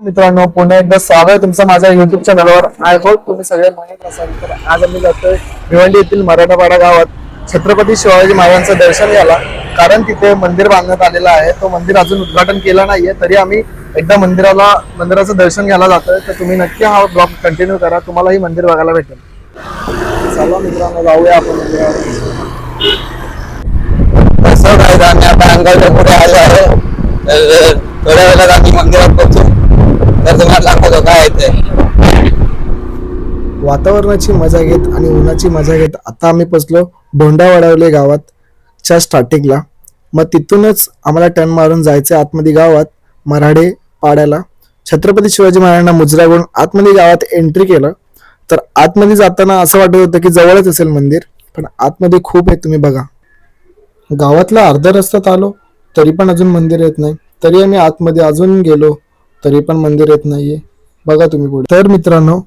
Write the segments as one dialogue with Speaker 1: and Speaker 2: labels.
Speaker 1: मित्रांनो पुन्हा एकदा स्वागत आहे तुमचं माझ्या युट्यूब चॅनलवर आय होप तुम्ही सगळे माहीत असाल. तर आज आम्ही जातोय भिवंडी येथील मराठापाडा गावात. छत्रपती शिवाजी महाराजांचं दर्शन घ्यायला. कारण तिथे मंदिर बांधण्यात आलेलं आहे. तो मंदिर अजून उद्घाटन केलं नाहीये. तरी आम्ही एकदा मंदिराला मंदिराचं दर्शन घ्यायला जातोय. तर तुम्ही नक्की हा ब्लॉग कंटिन्यू करा. तुम्हाला ही मंदिर बघायला भेटेल. चला मित्रांनो जाऊया आपण मंदिरावर.
Speaker 2: तसं काय? आम्ही आता अंगाच्या पुढे आलो आहे. तर थोड्या वेळात आम्ही मंदिरात पोहोचू. तर तुम्हाला दाखवतो काय ते.
Speaker 1: वातावरणाची मजा घेत आणि उन्हाची मजा घेत आता आम्ही पोचलो भोंडा वडावले गावात च्या स्टार्टिंगला मग तिथूनच आम्हाला टर्न मारून जायचं आतमध्ये गावात मराठे पाड्याला. छत्रपती शिवाजी महाराजांना मुजरा करून आतमध्ये गावात एंट्री केलं. तर आतमध्ये जाताना असं वाटत होतं की जवळच असेल मंदिर पण आतमध्ये खूप आहे तुम्ही बघा. गावातला अर्धा रस्त्यात आलो तरी पण अजून मंदिर येत नाही. तरी आम्ही आतमध्ये अजून गेलो. तरी पण मंदिर येत नाहीये. बघा तुम्ही पुढे. तर मित्रांनो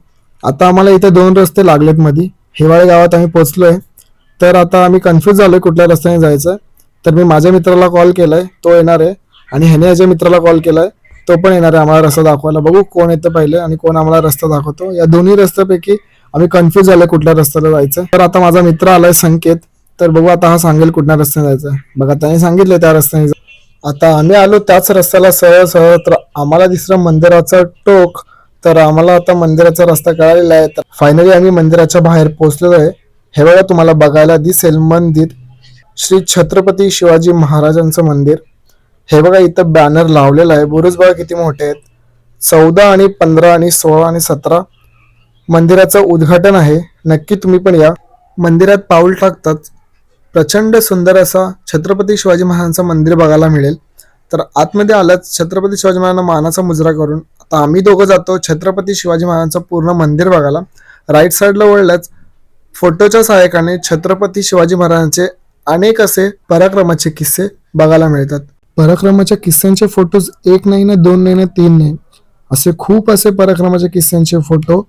Speaker 1: आता आम्हाला इथे दोन रस्ते लागलेत मध्ये हिवाळे गावात आम्ही पोहोचलोय तर आता आम्ही कन्फ्युज झालोय कुठल्या रस्त्याने जायचं. तर मी माझ्या मित्राला कॉल केलाय. तो येणार आहे. आणि ह्याने याच्या मित्राला कॉल केलाय. तो पण येणार आहे आम्हाला रस्ता दाखवायला. बघू कोण येतं पहिले आणि कोण आम्हाला रस्ता दाखवतो. या दोन्ही रस्त्यापैकी आम्ही कन्फ्युज झालोय कुठल्या रस्त्याला जायचं. तर आता माझा मित्र आलाय संकेत. तर बघू आता हा सांगेल कुठल्या रस्त्याने जायचं बघा त्याने सांगितलं त्या रस्त्याने आता आम्ही आलो त्याच रस्त्याला सरळ सरळ तर आम्हाला दिसलं मंदिराचं टोक. तर आम्हाला आता मंदिराचा रस्ता कळालेला आहे. तर फायनली आम्ही मंदिराच्या बाहेर पोहोचलेलो आहे. हे बघा तुम्हाला बघायला दिसेल मंदिर. श्री छत्रपती शिवाजी महाराजांचं मंदिर. हे बघा इथं बॅनर लावलेलं आहे. बुरुज बघा किती मोठे आहेत. चौदा आणि पंधरा आणि सोळा आणि सतरा. मंदिराचं उद्घाटन आहे. नक्की तुम्ही पण या. मंदिरात पाऊल टाकताच प्रचंड सुंदर असा छत्रपती शिवाजी महाराजांचं मंदिर बघायला मिळेल. तर आतमध्ये आलंच छत्रपती शिवाजी महाराजांना मानाचा मुजरा करून आता आम्ही दोघं जातो छत्रपती शिवाजी महाराजांचं पूर्ण मंदिर बघायला. राईट साईडला वळल्याच फोटोच्या सहाय्याने छत्रपती शिवाजी महाराजांचे अनेक असे पराक्रमाचे किस्से बघायला मिळतात. पराक्रमाच्या किस्स्यांचे फोटोज एक नाही ना दोन नाही ना तीन नाही. असे खूप असे पराक्रमाच्या किस्स्यांचे फोटो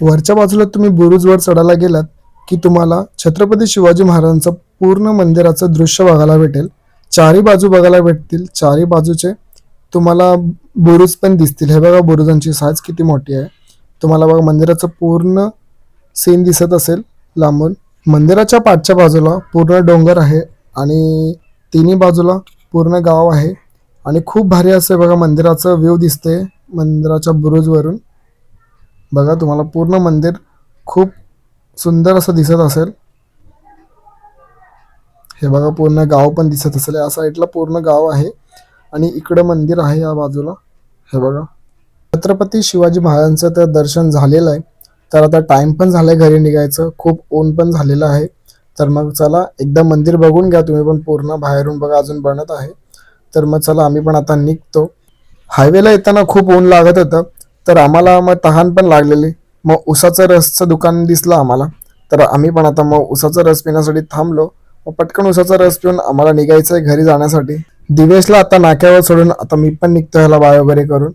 Speaker 1: वरच्या बाजूला तुम्ही बुरुजवर चढायला गेलात की तुम्हाला छत्रपती शिवाजी महाराजांचं पूर्ण मंदिराचं दृश्य बघायला भेटेल. चारी बाजू बघायला भेटतील. चारी बाजूचे तुम्हाला बुरुज पण दिसतील. हे बघा बुरुजांची साईज किती मोठी आहे. तुम्हाला बघा मंदिराचं पूर्ण सीन दिसत असेल लांबून. मंदिराच्या पाठच्या बाजूला पूर्ण डोंगर आहे आणि तिन्ही बाजूला पूर्ण गाव आहे. आणि खूप भारी असे बघा मंदिराचं व्ह्यू दिसते मंदिराच्या बुरुजवरून. बघा तुम्हाला पूर्ण मंदिर खूप सुंदर असं दिसत असेल. हे बघा पूर्ण गाव पण दिसत असेल. या साईडला पूर्ण गाव आहे आणि इकडं मंदिर आहे या बाजूला. हे बघा. छत्रपती शिवाजी महाराजांचं तर दर्शन झालेलं आहे. तर आता टाइम पण झालाय घरी निघायचं. खूप ऊन पण झालेलं आहे. तर मग चला एकदा मंदिर बघून घ्या. तुम्ही पण पूर्ण बाहेरून बघा अजून बनत आहे. तर मग चला आम्ही पण आता निघतो. हायवेला येताना खूप ऊन लागत होतं. तर आम्हाला मग तहान पण लागलेली. मग उसाचं रसचं दुकान दिसलं आम्हाला. तर आम्ही पण आता मग उसाचा रस पिण्यासाठी थांबलो. मग पटकन उसाचा रस पिऊन आम्हाला निघायचं आहे घरी जाण्यासाठी. दिवेशला आता नाक्यावर सोडून आता मी पण निघतो ह्याला बाय वगैरे करून.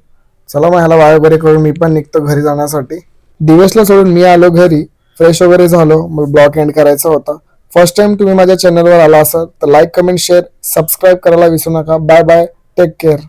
Speaker 1: चला मग ह्याला बाय वगैरे करून मी पण निघतो घरी जाण्यासाठी. दिवेशला सोडून मी आलो घरी. फ्रेश वगैरे झालो. मग ब्लॉग एंड करायचा होता. फर्स्ट टाइम तुम्ही माझ्या चॅनलवर आला असाल तर लाईक कमेंट शेअर सबस्क्राईब करायला विसरू नका. Bye bye. Take care.